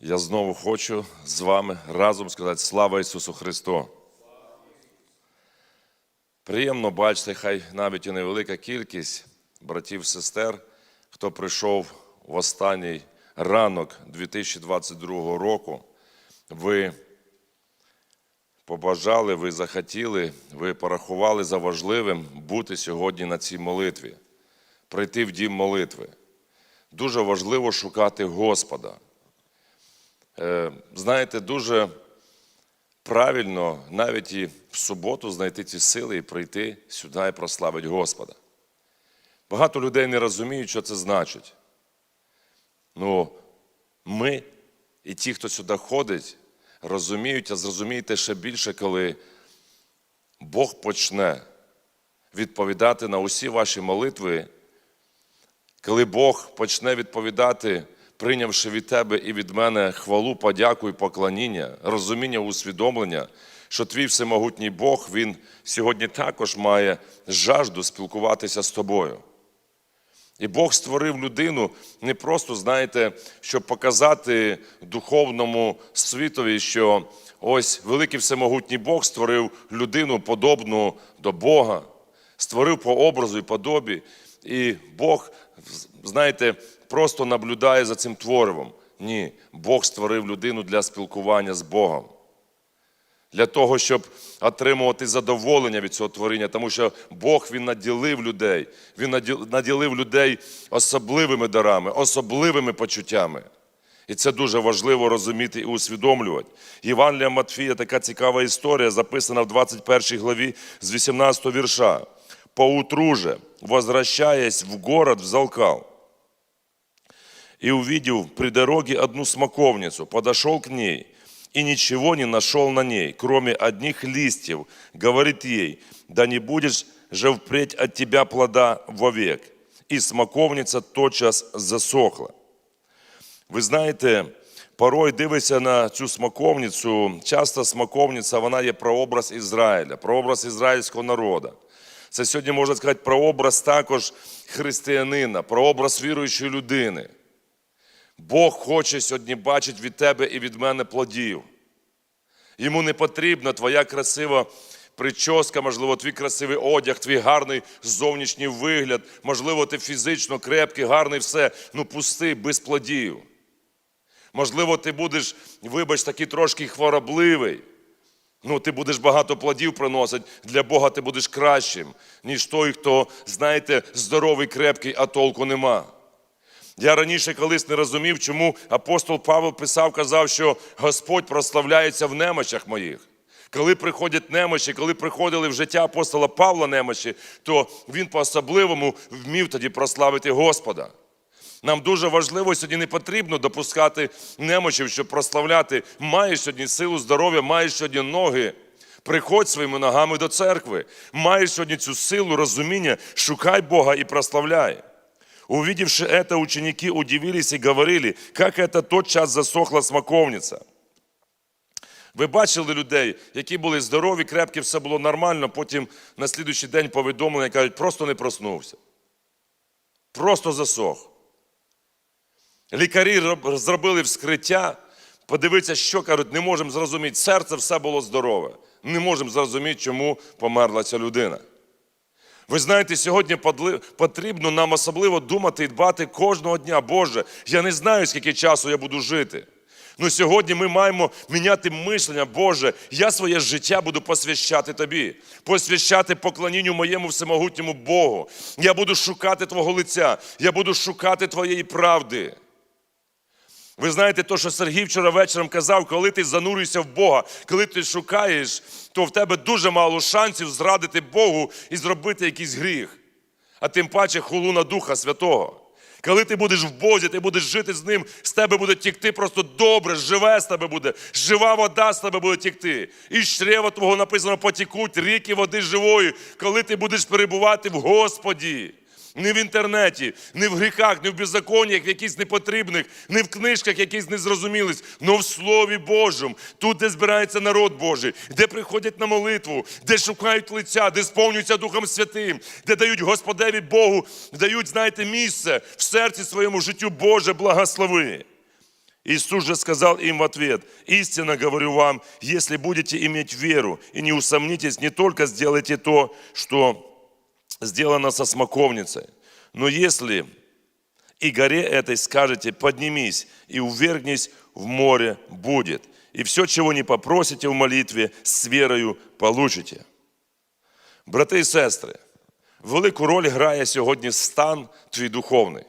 Я знову хочу з вами разом сказати слава Ісусу Христу. Приємно бачити, хай навіть і невелика кількість братів, сестер, хто прийшов в останній ранок 2022 року. Ви побажали, ви захотіли, ви порахували за важливим бути сьогодні на цій молитві, прийти в дім молитви. Дуже важливо шукати Господа. Е, Знаєте, дуже правильно навіть і в суботу знайти ці сили і прийти сюди і прославити Господа. Багато людей не розуміють, що це значить. Ну, ми і ті, хто сюди ходить, розуміють, а зрозумієте ще більше, коли Бог почне відповідати на усі ваші молитви, коли Бог почне відповідати, прийнявши від тебе і від мене хвалу, подяку і поклоніння, розуміння, усвідомлення, що твій всемогутній Бог, Він сьогодні також має жажду спілкуватися з тобою. І Бог створив людину не просто, знаєте, щоб показати духовному світові, що ось великий всемогутній Бог створив людину подобну до Бога, створив по образу і подобі. І Бог, знаєте, просто наблюдає за цим творивом. Ні, Бог створив людину для спілкування з Богом для того, щоб отримувати задоволення від цього творіння, тому що Бог Він наділив людей, Він наділив людей особливими дарами, особливими почуттями. І це дуже важливо розуміти і усвідомлювати. Євангелія Матфія така цікава історія, записана в 21 главі з 18 вірша. «Поутру же, возвращаясь в город, взалкал, и увидел при дороге одну смоковницу, подошел к ней и ничего не нашел на ней, кроме одних листьев. Говорит ей, да не будешь же впредь от тебя плода вовек. И смоковница тотчас засохла. Ви знаєте, порой дивишся на цю смоковницю, часто смоковниця, вона є прообраз Ізраїля, прообраз ізраїльського народу. Це сьогодні можна сказати прообраз також християнина, прообраз віруючої людини. Бог хоче сьогодні бачити від тебе і від мене плодів. Йому не потрібна твоя красива прическа, можливо, твій красивий одяг, твій гарний зовнішній вигляд, можливо, ти фізично крепкий, гарний, все, ну пустий, без плодів. Можливо, ти будеш, вибач, такий трошки хворобливий. Ну, ти будеш багато плодів приносити, для Бога ти будеш кращим, ніж той, хто, знаєте, здоровий, крепкий, а толку нема. Я раніше колись не розумів, чому апостол Павло писав, казав, що Господь прославляється в немочах моїх. Коли приходять немочі, коли приходили в життя апостола Павла немочі, то він по-особливому вмів тоді прославити Господа. Нам дуже важливо сьогодні не потрібно допускати немочів, щоб прославляти. Маєш сьогодні силу здоров'я, маєш сьогодні ноги. Приходь своїми ногами до церкви. Маєш сьогодні цю силу, розуміння, шукай Бога і прославляй. Увидевши это, ученики удивились и говорили, как это тот час засохла смоковниця. Ви бачили людей, які були здорові, крепкі, все було нормально, потім на слідуючий день повідомлення кажуть, просто не проснувся. Просто засох. Лікарі зробили вскриття, подивитися, що кажуть, не можемо зрозуміти. Серце все було здорове. Не можемо зрозуміти, чому померла ця людина. Ви знаєте, сьогодні потрібно нам особливо думати і дбати кожного дня. Боже, я не знаю, скільки часу я буду жити. Ну сьогодні ми маємо міняти мишлення, Боже, я своє життя буду посвящати Тобі, посвящати поклонінню моєму всемогутньому Богу. Я буду шукати Твого лиця, я буду шукати Твоєї правди. Ви знаєте, то, що Сергій вчора вечором казав, коли ти занурюєшся в Бога, коли ти шукаєш, то в тебе дуже мало шансів зрадити Богу і зробити якийсь гріх, а тим паче хулу на Духа Святого. Коли ти будеш в Бозі, ти будеш жити з ним, з тебе буде тікти просто добре, живе з тебе буде, жива вода з тебе буде тікти. І з чрева твого написано потікуть ріки води живої, коли ти будеш перебувати в Господі. Не в інтернеті, не в гріхах, не в беззаконнях, в якихось непотрібних, не в книжках, якісь незрозумілих, але в Слові Божому, тут, де збирається народ Божий, де приходять на молитву, де шукають лиця, де сповнюються Духом Святим, де дають Господеві Богу, дають, знаєте, місце в серці своєму життю Боже благослови. Иисус же сказал им в ответ, «Истинно говорю вам, если будете иметь веру и не усомнитесь, не только сделайте то, что сделано со смоковницей, но если и горе этой скажете, поднимись и увергнись в море будет, и все, чего не попросите в молитве, з вірою получите». Брати і сестри, велику роль грає сьогодні стан твій духовний.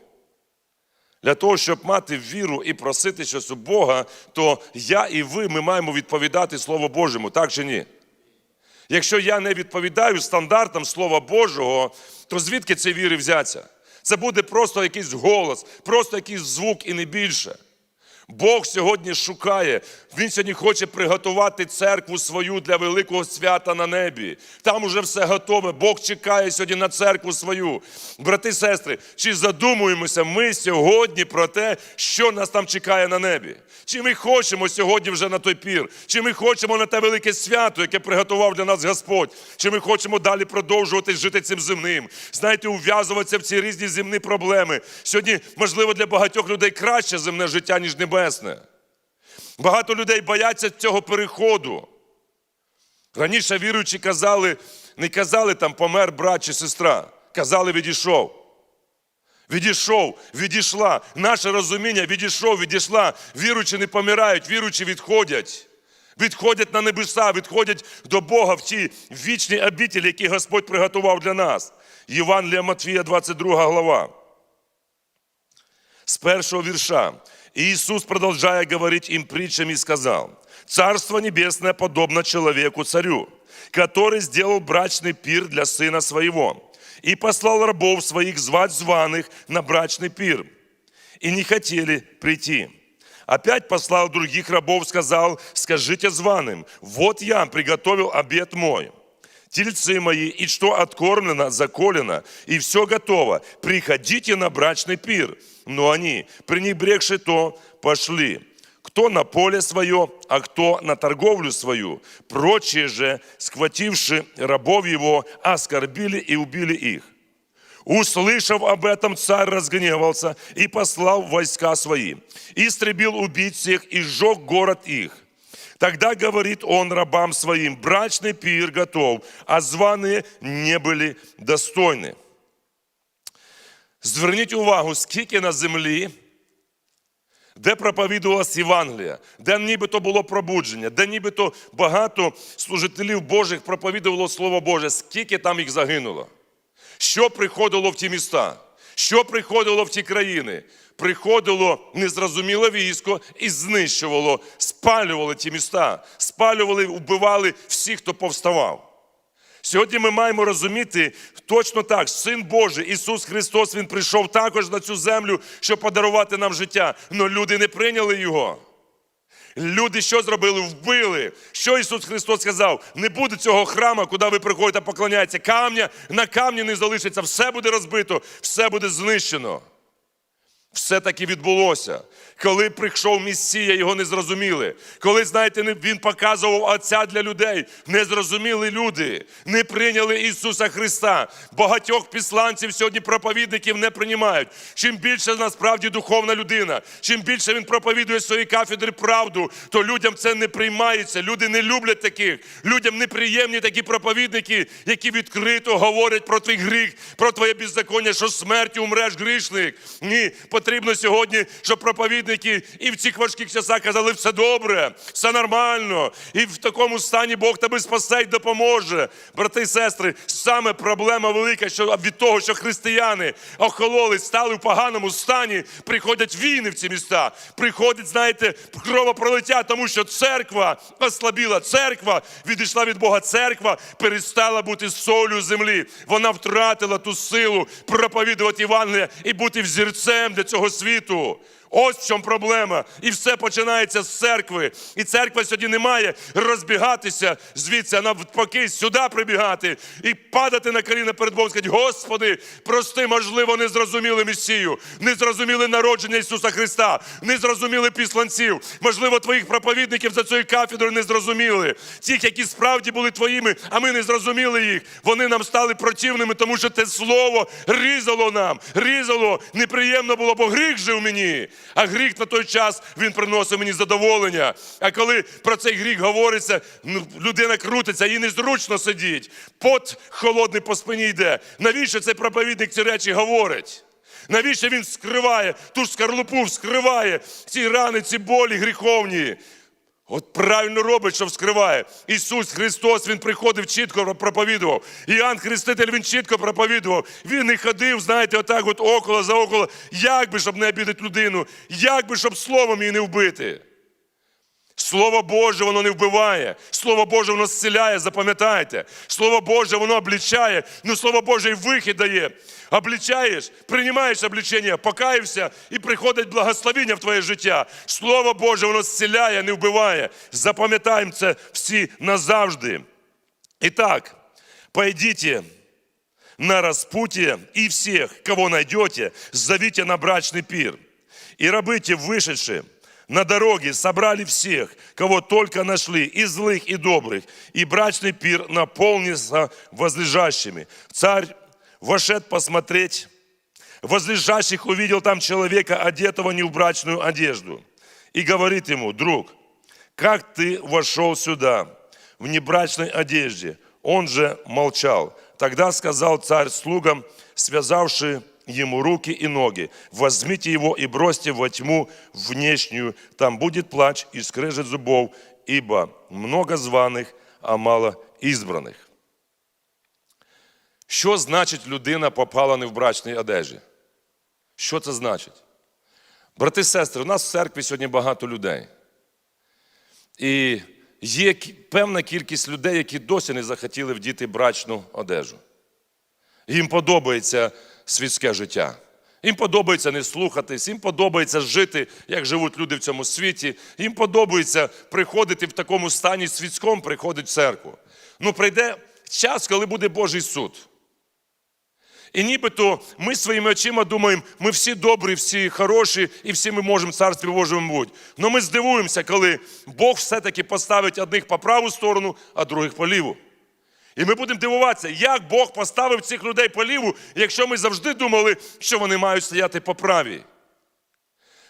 Для того, щоб мати віру і просити у Бога, то я і ви ми маємо відповідати Слову Божому, так чи ні? Якщо я не відповідаю стандартам Слова Божого, то звідки це віри взяться? Це буде просто якийсь голос, просто якийсь звук і не більше. Бог сьогодні шукає, Він сьогодні хоче приготувати церкву свою для великого свята на небі. Там уже все готове. Бог чекає сьогодні на церкву свою. Брати і сестри, чи задумуємося ми сьогодні про те, що нас там чекає на небі? Чи ми хочемо сьогодні вже на той пір? Чи ми хочемо на те велике свято, яке приготував для нас Господь? Чи ми хочемо далі продовжувати жити цим земним? Знаєте, ув'язуватися в ці різні земні проблеми. Сьогодні, можливо, для багатьох людей краще земне життя, ніж небесне. Багато людей бояться цього переходу. Раніше віруючі казали, не казали там помер брат чи сестра, казали відійшов. Відійшов, відійшла. Наше розуміння відійшов, відійшла. Віруючі не помирають, віруючі відходять. Відходять на небеса, відходять до Бога в ті вічні обітелі, які Господь приготував для нас. Євангелія Матвія, 22 глава. С первого вірша. И Иисус, продолжая говорить им притчами, сказал, «Царство небесное подобно человеку-царю, который сделал брачный пир для сына своего и послал рабов своих звать званых на брачный пир, и не хотели прийти. Опять послал других рабов, сказал, скажите званым, вот я приготовил обед мой, тельцы мои, и что откормлено, заколено, и все готово. Приходите на брачный пир. Но они, пренебрегши то, пошли. Кто на поле свое, а кто на торговлю свою. Прочие же, схвативши рабов его, оскорбили и убили их. Услышав об этом, царь разгневался и послал войска свои. Истребил убийц всех и сжег город их. Тогда говорит он рабам своим, брачный пир готов, а званые не были достойны. Зверніть увагу, скільки на землі, де проповідувалась Євангелія, де нібито було пробудження, де нібито багато служителів Божих проповідувало Слово Боже, скільки там їх загинуло. Що приходило в ті міста? Що приходило в ті країни? Приходило незрозуміле військо і знищувало, спалювали ті міста, спалювали, вбивали всіх, хто повставав. Сьогодні ми маємо розуміти точно так, Син Божий, Ісус Христос, Він прийшов також на цю землю, щоб подарувати нам життя. але люди не прийняли Його. Люди що зробили? Вбили. Що Ісус Христос сказав? Не буде цього храма, куди ви приходите, поклоняєтеся. Камня на камні не залишиться, все буде розбито, все буде знищено. Все таки відбулося. Коли прийшов Месія, його не зрозуміли. Коли, знаєте, він показував Отця для людей, не зрозуміли люди, не прийняли Ісуса Христа. Багатьох післанців сьогодні проповідників не приймають. Чим більше насправді духовна людина, чим більше він проповідує свої кафедри правду, то людям це не приймається. Люди не люблять таких. Людям неприємні такі проповідники, які відкрито говорять про твій гріх, про твоє беззаконня, що смертю умреш грішник. Ні, потрібно сьогодні, щоб проповідники і в цих важких часах казали, все добре, все нормально. І в такому стані Бог тебе спасе й допоможе. Брати і сестри, саме проблема велика, що від того, що християни охололи, стали в поганому стані, приходять війни в ці міста. Приходить, знаєте, кровопролиття, тому що церква ослабіла, церква відійшла від Бога. Церква перестала бути солью землі. Вона втратила ту силу проповідувати Євангелія і бути взірцем для цього світу. Ось в чому проблема. І все починається з церкви. І церква сьогодні не має розбігатися звідси, а навпаки, сюди прибігати і падати на коліна перед Богом, сказати, Господи, прости, можливо, не зрозуміли Месію, не зрозуміли народження Ісуса Христа, не зрозуміли післанців. Можливо, твоїх проповідників за цією кафедрою не зрозуміли. Тих, які справді були твоїми, а ми не зрозуміли їх. Вони нам стали противними, тому що те слово різало нам, різало, неприємно було, бо гріх жив мені. А гріх на той час він приносив мені задоволення. А коли про цей гріх говориться, ну, людина крутиться, їй незручно сидіть. Пот холодний по спині йде. Навіщо цей проповідник ці речі говорить? Навіщо він скриває, ту ж скорлупу вскриває, ці рани, ці болі гріховні? От правильно робить, що вскриває. Ісус Христос, Він приходив чітко проповідував. Іоанн Хреститель, він чітко проповідував. Він не ходив, знаєте, отак от около за около. Як би, щоб не обідати людину, як би, щоб словом її не вбити. Слово Боже, воно не вбиває. Слово Боже, воно зціляє, запам'ятайте. Слово Боже, воно облічає. Ну, Слово Боже, і вихід дає. Облічаєш, приймаєш облічення, покаєшся і приходить благословіння в твоє життя. Слово Боже, воно зціляє, не вбиває. Запам'ятаємо це всі назавжди. І так, пойдите на распутье и всех, кого найдете, зовите на брачный пир. И рабыти, вышедшие на дороге, собрали всех, кого только нашли, и злых, и добрых, и брачный пир наполнился возлежащими. Царь вошед посмотреть, возлежащих увидел там человека, одетого не в брачную одежду, и говорит ему, друг, как ты вошел сюда в небрачной одежде? Он же молчал. Тогда сказал царь слугам, связавшие ему руки и ноги, возьмите его и бросьте во тьму внешнюю, там будет плач и скрежет зубов, ибо много званых, а мало избранных. Що значить людина попала не в брачній одежі? Що це значить? Брати і сестри, у нас в церкві сьогодні багато людей. І є певна кількість людей, які досі не захотіли вдіти брачну одежу. Їм подобається світське життя. Їм подобається не слухатись, їм подобається жити, як живуть люди в цьому світі. Їм подобається приходити в такому стані світському, приходить в церкву. Ну, прийде час, коли буде Божий суд. І нібито ми своїми очима думаємо, ми всі добрі, всі хороші, і всі ми можемо в царстві Божому бути. Але ми здивуємося, коли Бог все-таки поставить одних по праву сторону, а других по ліву. І ми будемо дивуватися, як Бог поставив цих людей по ліву, якщо ми завжди думали, що вони мають стояти по праві.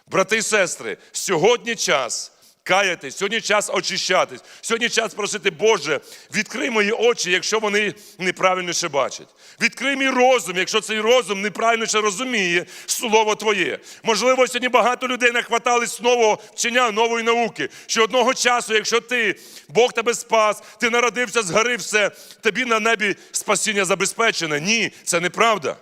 Брати і сестри, сьогодні час каятись, сьогодні час очищатись, сьогодні час просити, Боже, відкрий мої очі, якщо вони неправильно ще бачать. Відкрий мій розум, якщо цей розум неправильно ще розуміє слово Твоє. Можливо, сьогодні багато людей нахватались нового вчення, нової науки. Що одного часу, якщо ти, Бог тебе спас, ти народився згори все, тобі на небі спасіння забезпечене. Ні, це неправда.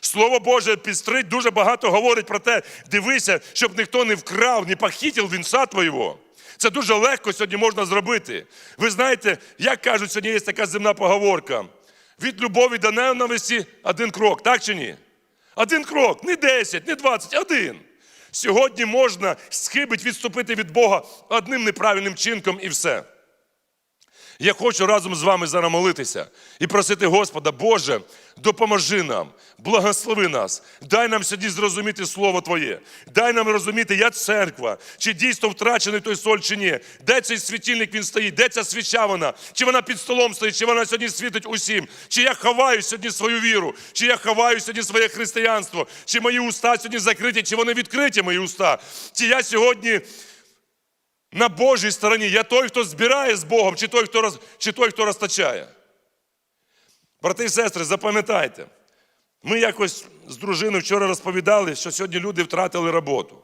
Слово Боже підстрить дуже багато говорить про те, дивися, щоб ніхто не вкрав, не похитив вінця твого. Це дуже легко сьогодні можна зробити. Ви знаєте, як кажуть, сьогодні є така земна поговорка. Від любові до ненависті один крок, так чи ні? Один крок, не 10, не 20, один. Сьогодні можна схибить відступити від Бога одним неправильним чинком і все. Я хочу разом з вами зараз молитися і просити Господа, Боже, допоможи нам, благослови нас, дай нам сьогодні зрозуміти Слово Твоє, дай нам розуміти, я церква, чи дійсно втрачений той соль, чи ні, де цей світильник він стоїть, де ця свіча вона, чи вона під столом стоїть, чи вона сьогодні світить усім, чи я ховаю сьогодні свою віру, чи я ховаю сьогодні своє християнство, чи мої уста сьогодні закриті, чи вони відкриті, мої уста, чи я сьогодні на Божій стороні. Я той, хто збирає з Богом, чи той, хто, роз, чи той, хто розтачає. Брати і сестри, запам'ятайте, ми якось з дружиною вчора розповідали, що сьогодні люди втратили роботу.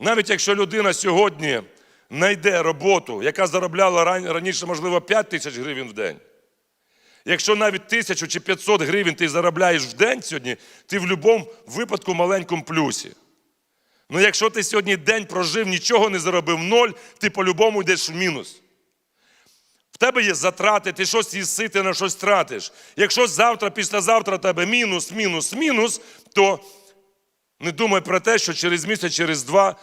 Навіть якщо людина сьогодні знайде роботу, яка заробляла раніше, можливо, 5 тисяч гривень в день. Якщо навіть тисячу чи 500 гривень ти заробляєш в день сьогодні, ти в будь-якому випадку маленькому плюсі. Ну якщо ти сьогодні день прожив, нічого не заробив ноль, ти по-любому йдеш в мінус. В тебе є затрати, ти щось їси, ти на щось тратиш. Якщо завтра, післязавтра в тебе мінус, мінус, мінус, то не думай про те, що через місяць, через два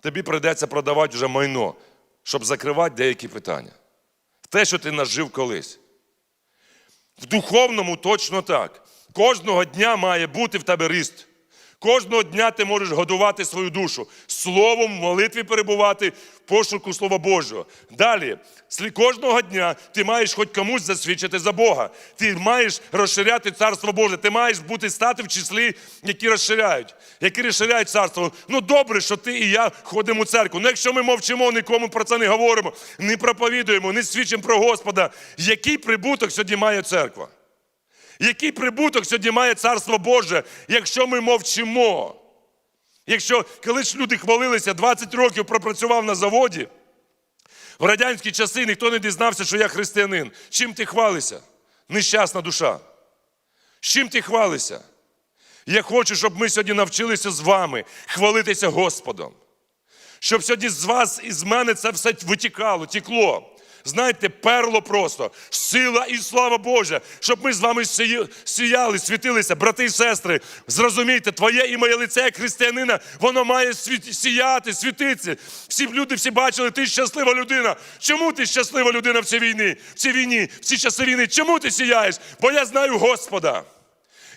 тобі прийдеться продавати вже майно, щоб закривати деякі питання. Те, що ти нажив колись. В духовному точно так. Кожного дня має бути в тебе ріст. Кожного дня ти можеш годувати свою душу, словом, в молитві перебувати, в пошуку Слова Божого. Далі, кожного дня ти маєш хоч комусь засвідчити за Бога. Ти маєш розширяти Царство Боже. Ти маєш бути стати в числі, які розширяють, які розширяють царство. Ну добре, що ти і я ходимо у церкву. Ну якщо ми мовчимо, нікому про це не говоримо, не проповідуємо, не свідчимо про Господа, який прибуток сьогодні має церква? Який прибуток сьогодні має Царство Боже, якщо ми мовчимо? Якщо колись люди хвалилися, 20 років пропрацював на заводі, в радянські часи ніхто не дізнався, що я християнин. Чим ти хвалишся? Нещасна душа. З чим ти хвалишся? Я хочу, щоб ми сьогодні навчилися з вами хвалитися Господом. Щоб сьогодні з вас і з мене це все витікало, тікло. Знаєте, перло просто, сила і слава Божа, щоб ми з вами сіяли, світилися, брати і сестри. Зрозумійте, твоє і моє лице як християнина, воно має сіяти, світитися. Всі люди всі бачили, ти щаслива людина. Чому ти щаслива людина в цій війні? В цій війні, в ці часи війни? Чому ти сіяєш? Бо я знаю Господа.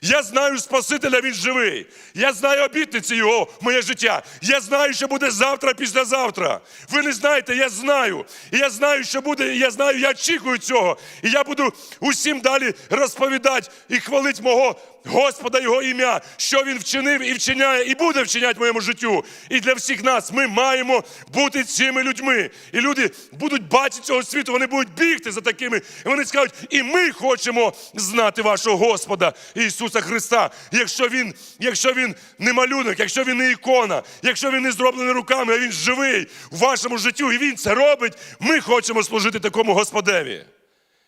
Я знаю Спасителя, він живий. Я знаю обітниці його моє життя. Я знаю, що буде завтра, післязавтра. Ви не знаєте, я знаю. І я знаю, що буде, я знаю, я очікую цього. І я буду усім далі розповідати і хвалити мого Господа, Його ім'я, що Він вчинив і вчиняє, і буде вчиняти в моєму життю. І для всіх нас ми маємо бути цими людьми. І люди будуть бачити цього світу, вони будуть бігти за такими. І вони скажуть, і ми хочемо знати вашого Господа Ісуса Христа. Якщо Він, якщо він не малюнок, якщо він не ікона, якщо він не зроблений руками, а він живий в вашому життю, і Він це робить, ми хочемо служити такому Господеві.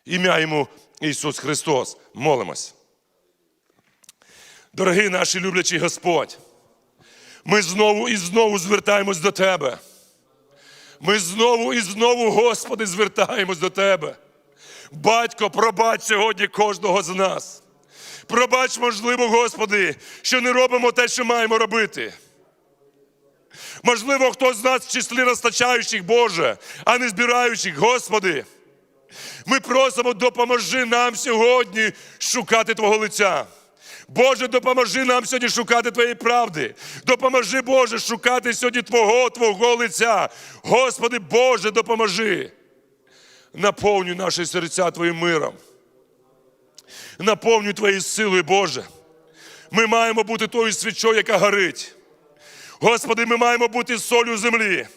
Ім'я йому Ісус Христос. Молимось. Дорогий наш люблячий Господь, ми знову і знову звертаємось до Тебе. Ми знову і знову, Господи, звертаємось до Тебе. Батько, пробач сьогодні кожного з нас. Пробач, можливо, Господи, що не робимо те, що маємо робити. Можливо, хтось з нас в числі розтачаючих, Боже, а не збираючих, Господи. Ми просимо, допоможи нам сьогодні шукати Твого лиця. Боже, допоможи нам сьогодні шукати Твоєї правди. Допоможи, Боже, шукати сьогодні Твого, Твого лиця. Господи, Боже, допоможи. Наповнюй наші серця Твоїм миром. Наповнюй Твоєю силою, Боже. Ми маємо бути тою свічою, яка горить. Господи, ми маємо бути солью землі.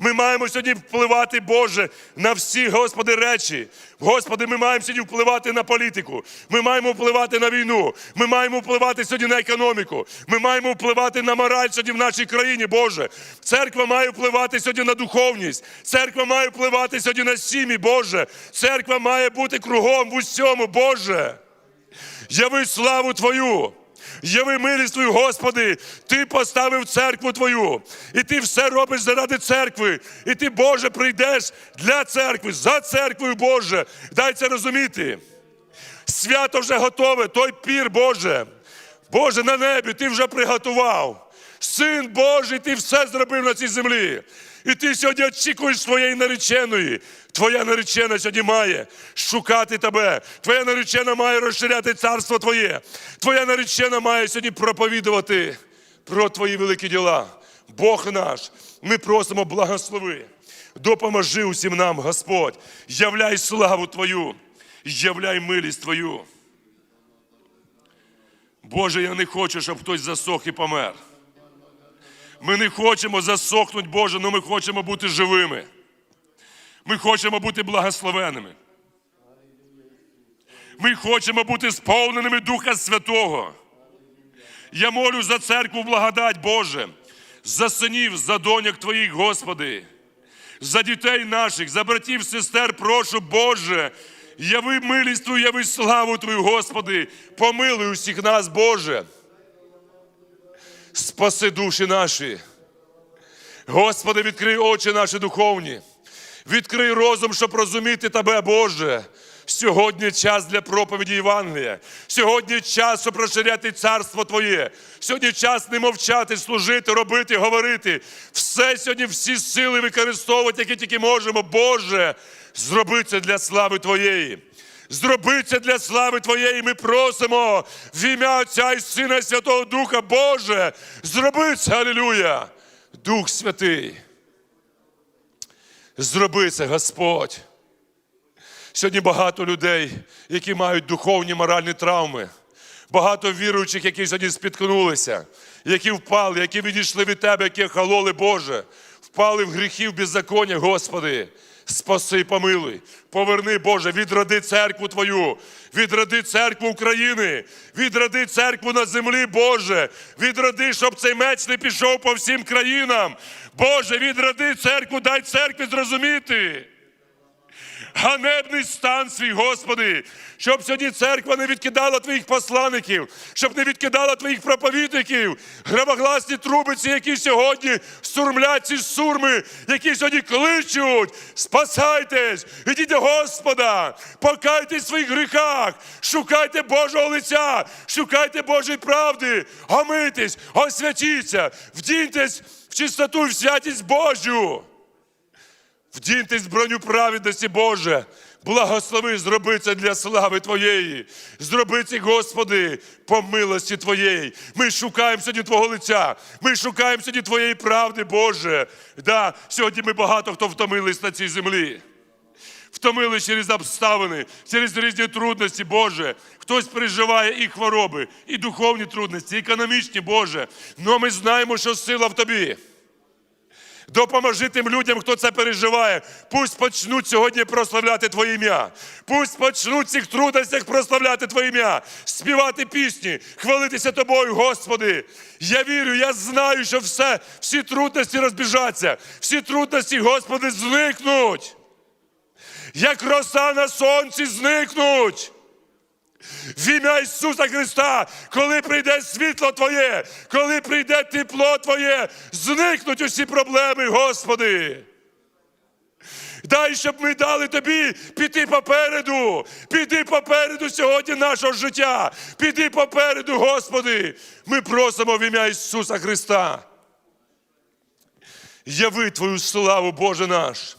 Ми маємо сьогодні впливати, Боже, на всі, Господи, речі. Господи, ми маємо сьогодні впливати на політику. Ми маємо впливати на війну. Ми маємо впливати сьогодні на економіку. Ми маємо впливати на мораль сьогодні в нашій країні, Боже. Церква має впливати сьогодні на духовність. Церква має впливати сьогодні на сім'ї, Боже. Церква має бути кругом в усьому, Боже. Яви славу Твою. Яви милість Твою, Господи, Ти поставив церкву Твою, і Ти все робиш заради церкви. І Ти, Боже, прийдеш для церкви, за церквою, Боже. Дай це розуміти. Свято вже готове, той пір, Боже. Боже, на небі Ти вже приготував. Син Божий, Ти все зробив на цій землі. І ти сьогодні очікуєш своєї нареченої. Твоя наречена сьогодні має шукати тебе. Твоя наречена має розширяти царство Твоє. Твоя наречена має сьогодні проповідувати про Твої великі діла. Бог наш, ми просимо благослови. Допоможи усім нам, Господь. Являй славу Твою, являй милість Твою. Боже, я не хочу, щоб хтось засох і помер. Ми не хочемо засохнути, Боже, але ми хочемо бути живими. Ми хочемо бути благословеними. Ми хочемо бути сповненими Духа Святого. Я молю за церкву благодать, Боже, за синів, за доньок Твоїх, Господи, за дітей наших, за братів, сестер, прошу, Боже, яви милість Твою, яви славу Твою, Господи, помилуй усіх нас, Боже. Спаси душі наші. Господи, відкрий очі наші духовні. Відкрий розум, щоб розуміти Тебе, Боже. Сьогодні час для проповіді Євангелія. Сьогодні час, щоб розширяти царство Твоє. Сьогодні час не мовчати, служити, робити, говорити. Все сьогодні, всі сили використовувати, які тільки можемо. Боже, зроби це для слави Твоєї. Зроби це для слави Твоєї. Ми просимо в ім'я Отця і Сина і Святого Духа Боже. Зроби це, Алілуя! Дух Святий. Зроби це, Господь. Сьогодні багато людей, які мають духовні моральні травми. Багато віруючих, які сьогодні спіткнулися, які впали, які відійшли від Тебе, які хололи, Боже, впали в гріхів беззаконня, Господи. Спаси, помилуй, поверни, Боже, відроди церкву Твою, відроди церкву України, відроди церкву на землі, Боже, відроди, щоб цей меч не пішов по всім країнам. Боже, відроди церкву, дай церкві зрозуміти ганебний стан свій, Господи, щоб сьогодні церква не відкидала твоїх посланників, щоб не відкидала твоїх проповідників, громогласні трубиці, які сьогодні сурмлять ці сурми, які сьогодні кличуть. Спасайтесь, ідіть до Господа, покайтесь в своїх гріхах, шукайте Божого лиця, шукайте Божої правди, омитесь, освятіться, вдіньтесь в чистоту і в святість Божу. Вдіньтесь в броню праведності, Боже. Благослови, зроби це для слави Твоєї. Зроби це, Господи, по милості Твоєї. Ми шукаємо сьогодні Твого лиця. Ми шукаємо сьогодні Твоєї правди, Боже. Да, сьогодні ми багато хто втомились на цій землі. Втомились через обставини, через різні трудності, Боже. Хтось переживає і хвороби, і духовні трудності, і економічні, Боже. Но ми знаємо, що сила в Тобі. Допоможи тим людям, хто це переживає. Пусть почнуть сьогодні прославляти Твоє ім'я. Пусть почнуть в цих трудностях прославляти Твоє ім'я, співати пісні, хвалитися Тобою, Господи. Я вірю, я знаю, що все, всі трудності розбіжаться, всі трудності, Господи, зникнуть. Як роса на сонці зникнуть. В ім'я Ісуса Христа, коли прийде світло Твоє, коли прийде тепло Твоє, зникнуть усі проблеми, Господи. Дай, щоб ми дали тобі піти попереду. Піди попереду сьогодні нашого життя. Піди попереду, Господи. Ми просимо в ім'я Ісуса Христа. Яви Твою славу, Боже наш.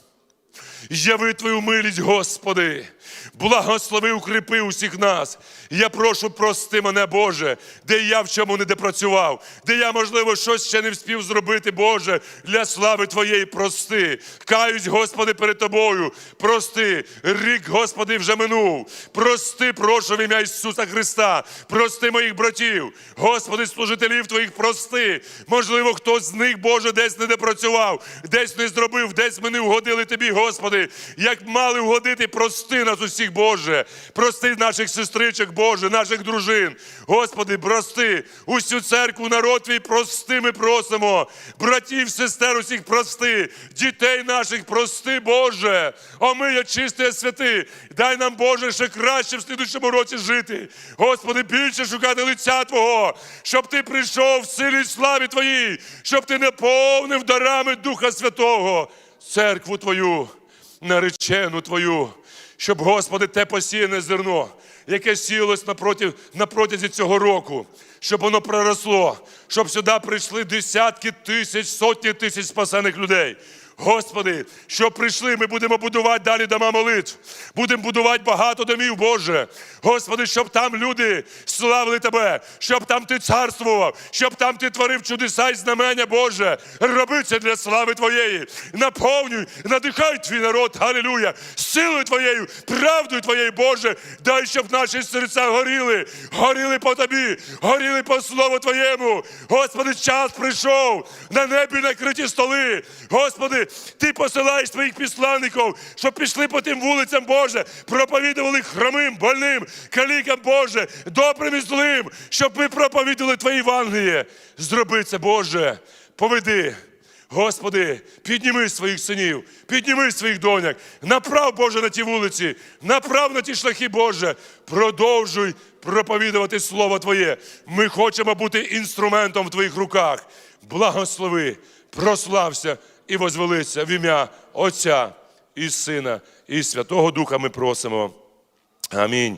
Яви Твою милість, Господи. Благослови, укріпи усіх нас. Я прошу, прости мене, Боже, де я в чому не допрацював, де я, можливо, щось ще не вспів зробити, Боже, для слави Твоєї прости. Каюсь, Господи, перед Тобою. Прости. Рік, Господи, вже минув. Прости, прошу в ім'я Ісуса Христа. Прости моїх братів. Господи, служителів Твоїх прости. Можливо, хтось з них, Боже, десь не допрацював, десь не зробив, десь ми не угодили Тобі, Господи. Як мали угодити, прости нас усіх, Боже. Прости наших сестричок, Боже, наших дружин. Господи, прости усю церкву, народ твій, прости, ми просимо. Братів, сестер, усіх прости, дітей наших прости, Боже. Омий, очисти, святи. Дай нам, Боже, ще краще в слідучому році жити. Господи, більше шукати лиця Твого, щоб Ти прийшов в силі славі Твоїй, щоб Ти наповнив дарами Духа Святого, церкву Твою, наречену Твою щоб, Господи, те посіяне зерно, яке сіялось напротив, напротязі цього року, щоб воно проросло, щоб сюди прийшли десятки тисяч, сотні тисяч спасених людей. Господи, щоб прийшли, ми будемо будувати далі дома молитв. Будемо будувати багато домів, Боже. Господи, щоб там люди славили Тебе, щоб там Ти царствував, щоб там Ти творив чудеса і знамення, Боже. Роби це для слави Твоєї. Наповнюй, надихай твій народ, Галилюя, силою Твоєю, правдою Твоєю, Боже. Дай, щоб наші серця горіли, горіли по Тобі, горіли по Слову Твоєму. Господи, час прийшов на небі накриті столи. Господи, Ти посилаєш своїх післанників, щоб пішли по тим вулицям, Боже, проповідували хромим, больним, калікам, Боже, добрим і злим, щоб ми проповідували Твої Євангеліє. Зроби це, Боже, поведи. Господи, підніми своїх синів, підніми своїх доняк, направ, Боже, на ті вулиці, направ на ті шляхи, Боже, продовжуй проповідувати Слово Твоє. Ми хочемо бути інструментом в Твоїх руках. Благослови, прослався і возвелися в ім'я Отця і Сина, і Святого Духа ми просимо. Амінь.